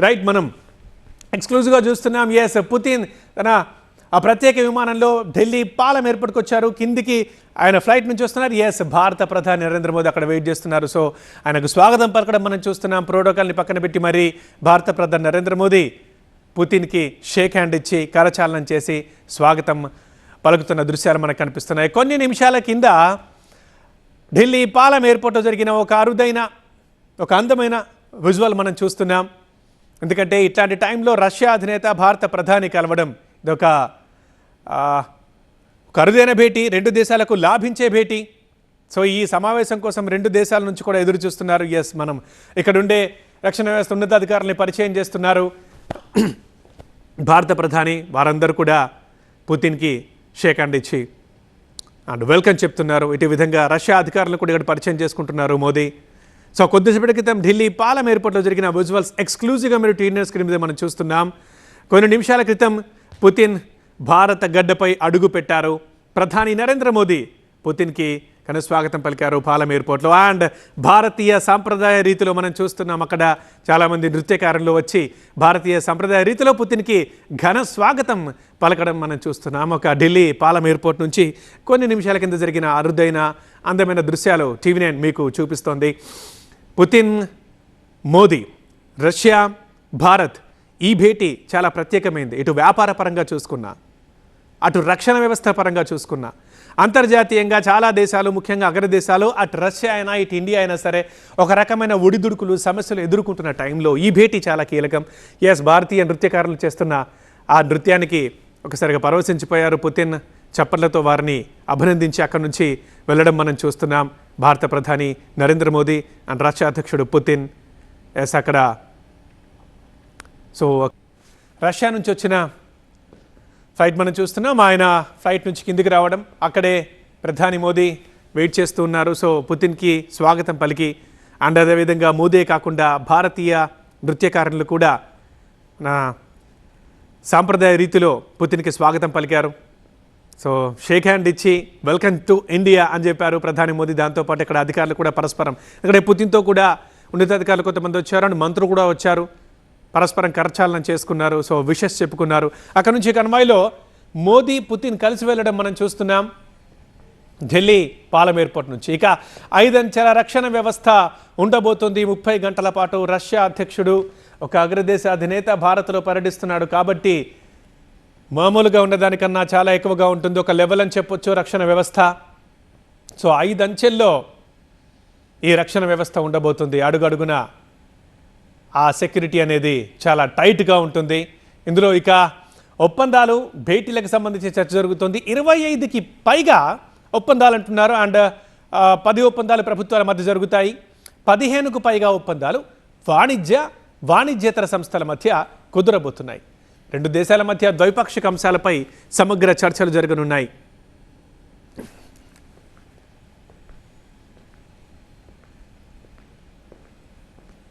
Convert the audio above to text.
Right మనం ఎక్స్క్లూజివ్గా చూస్తున్నాం. ఎస్ పుతిన్ తన ఆ ప్రత్యేక విమానంలో ఢిల్లీ పాలం ఎయిర్పోర్ట్కి వచ్చారు కిందికి ఆయన ఫ్లైట్ నుంచి వస్తున్నారు. ఎస్ భారత ప్రధాని నరేంద్ర మోదీ అక్కడ వెయిట్ చేస్తున్నారు. సో ఆయనకు స్వాగతం పలకడం మనం చూస్తున్నాం. ప్రోటోకాల్ని పక్కన పెట్టి మరి భారత ప్రధాని నరేంద్ర మోదీ పుతిన్కి షేక్ హ్యాండ్ ఇచ్చి కరచాలనం చేసి స్వాగతం పలుకుతున్న దృశ్యాలు మనకు కనిపిస్తున్నాయి. కొన్ని నిమిషాల కింద ఢిల్లీ పాలం ఎయిర్పోర్ట్లో జరిగిన ఒక అరుదైన ఒక అందమైన విజువల్ మనం చూస్తున్నాం. ఎందుకంటే ఇట్లాంటి టైంలో రష్యా అధినేత భారత ప్రధాని కలవడం ఇదొక ఆ, ఒక భేటీ రెండు దేశాలకు లాభించే భేటీ. సో ఈ సమావేశం కోసం రెండు దేశాల నుంచి కూడా ఎదురు చూస్తున్నారు. ఎస్ మనం ఇక్కడుండే రక్షణ వ్యవస్థ ఉన్నతాధికారులని పరిచయం చేస్తున్నారు. భారత ప్రధాని వారందరూ కూడా పుతిన్కి షేక్ హ్యాండ్ ఇచ్చి అండ్ వెల్కమ్ చెప్తున్నారు. ఇటు విధంగా రష్యా అధికారులు కూడా ఇక్కడ పరిచయం చేసుకుంటున్నారు మోదీ. సో కొద్దిసేపటి క్రితం ఢిల్లీ పాలం ఎయిర్పోర్ట్లో జరిగిన విజువల్స్ ఎక్స్క్లూజివ్గా మీరు టీవీ స్క్రీన్ మీద మనం చూస్తున్నాం. కొన్ని నిమిషాల క్రితం పుతిన్ భారత గడ్డపై అడుగు పెట్టారు. ప్రధాని నరేంద్ర మోదీ పుతిన్కి ఘన స్వాగతం పలికారు పాలం ఎయిర్పోర్ట్లో. అండ్ భారతీయ సాంప్రదాయ రీతిలో మనం చూస్తున్నాం అక్కడ చాలామంది నృత్యకారులు వచ్చి భారతీయ సాంప్రదాయ రీతిలో పుతిన్కి ఘన స్వాగతం పలకడం మనం చూస్తున్నాం. ఒక ఢిల్లీ పాలం ఎయిర్పోర్ట్ నుంచి కొన్ని నిమిషాల కింద జరిగిన అరుదైన అందమైన దృశ్యాలు టీవీ నైన్ మీకు చూపిస్తోంది. పుతిన్ మోదీ రష్యా భారత్ ఈ భేటీ చాలా ప్రత్యేకమైంది. ఇటు వ్యాపార పరంగా చూసుకున్నా అటు రక్షణ వ్యవస్థ పరంగా చూసుకున్నా అంతర్జాతీయంగా చాలా దేశాలు ముఖ్యంగా అగ్రదేశాలు అటు రష్యా అయినా ఇటు ఇండియా అయినా సరే ఒక రకమైన ఒడిదుడుకులు సమస్యలు ఎదుర్కొంటున్న టైంలో ఈ భేటీ చాలా కీలకం. ఎస్ భారతీయ నృత్యకారులు చేస్తున్న ఆ నృత్యానికి ఒకసారిగా పరవశించిపోయారు పుతిన్. చప్పట్లతో వారిని అభినందించి అక్కడి నుంచి వెళ్ళడం మనం చూస్తున్నాం. భారత ప్రధాని నరేంద్ర మోదీ అండ్ రష్యా అధ్యక్షుడు పుతిన్. ఎస్ అక్కడ. సో రష్యా నుంచి వచ్చిన ఫ్లైట్ మనం చూస్తున్నాం. ఆయన ఫ్లైట్ నుంచి కిందికి రావడం అక్కడే ప్రధాని మోదీ వెయిట్ చేస్తూ ఉన్నారు. సో పుతిన్కి స్వాగతం పలికి. అండ్ అదేవిధంగా మోదే కాకుండా భారతీయ నృత్యకారులు కూడా నా సాంప్రదాయ రీతిలో పుతిన్కి స్వాగతం పలికారు. సో షేక్ హ్యాండ్ ఇచ్చి వెల్కమ్ టు ఇండియా అని చెప్పారు ప్రధాని మోదీ. దాంతోపాటు ఇక్కడ అధికారులు కూడా పరస్పరం ఇక్కడ పుతిన్తో కూడా ఉన్నతాధికారులు కొంతమంది వచ్చారు అండ్ మంత్రులు కూడా వచ్చారు. పరస్పరం కరచాలనం చేసుకున్నారు సో విషెస్ చెప్పుకున్నారు. అక్కడ నుంచి కన్వాయ్లో మోదీ పుతిన్ కలిసి వెళ్ళడం మనం చూస్తున్నాం. ఢిల్లీ పాలం ఎయిర్పోర్ట్ నుంచి. ఇక ఐదంచెల రక్షణ వ్యవస్థ ఉండబోతుంది. ముప్పై గంటల పాటు రష్యా అధ్యక్షుడు ఒక అగ్రదేశ అధినేత భారత్లో పర్యటిస్తున్నాడు. కాబట్టి మామూలుగా ఉన్నదానికన్నా చాలా ఎక్కువగా ఉంటుంది. ఒక లెవెల్ అని చెప్పొచ్చు రక్షణ వ్యవస్థ. సో ఐదు అంచెల్లో ఈ రక్షణ వ్యవస్థ ఉండబోతుంది. అడుగడుగున ఆ సెక్యూరిటీ అనేది చాలా టైట్గా ఉంటుంది. ఇందులో ఇక ఒప్పందాలు భేటీలకు సంబంధించి చర్చ జరుగుతుంది. ఇరవై ఐదుకి పైగా ఒప్పందాలు అంటున్నారు. అండ్ పది ఒప్పందాలు ప్రభుత్వాల మధ్య జరుగుతాయి. పదిహేనుకు పైగా ఒప్పందాలు వాణిజ్య వాణిజ్యేతర సంస్థల మధ్య కుదరబోతున్నాయి. రెండు దేశాల మధ్య ద్వైపాక్షిక అంశాలపై సమగ్ర చర్చలు జరగనున్నాయి.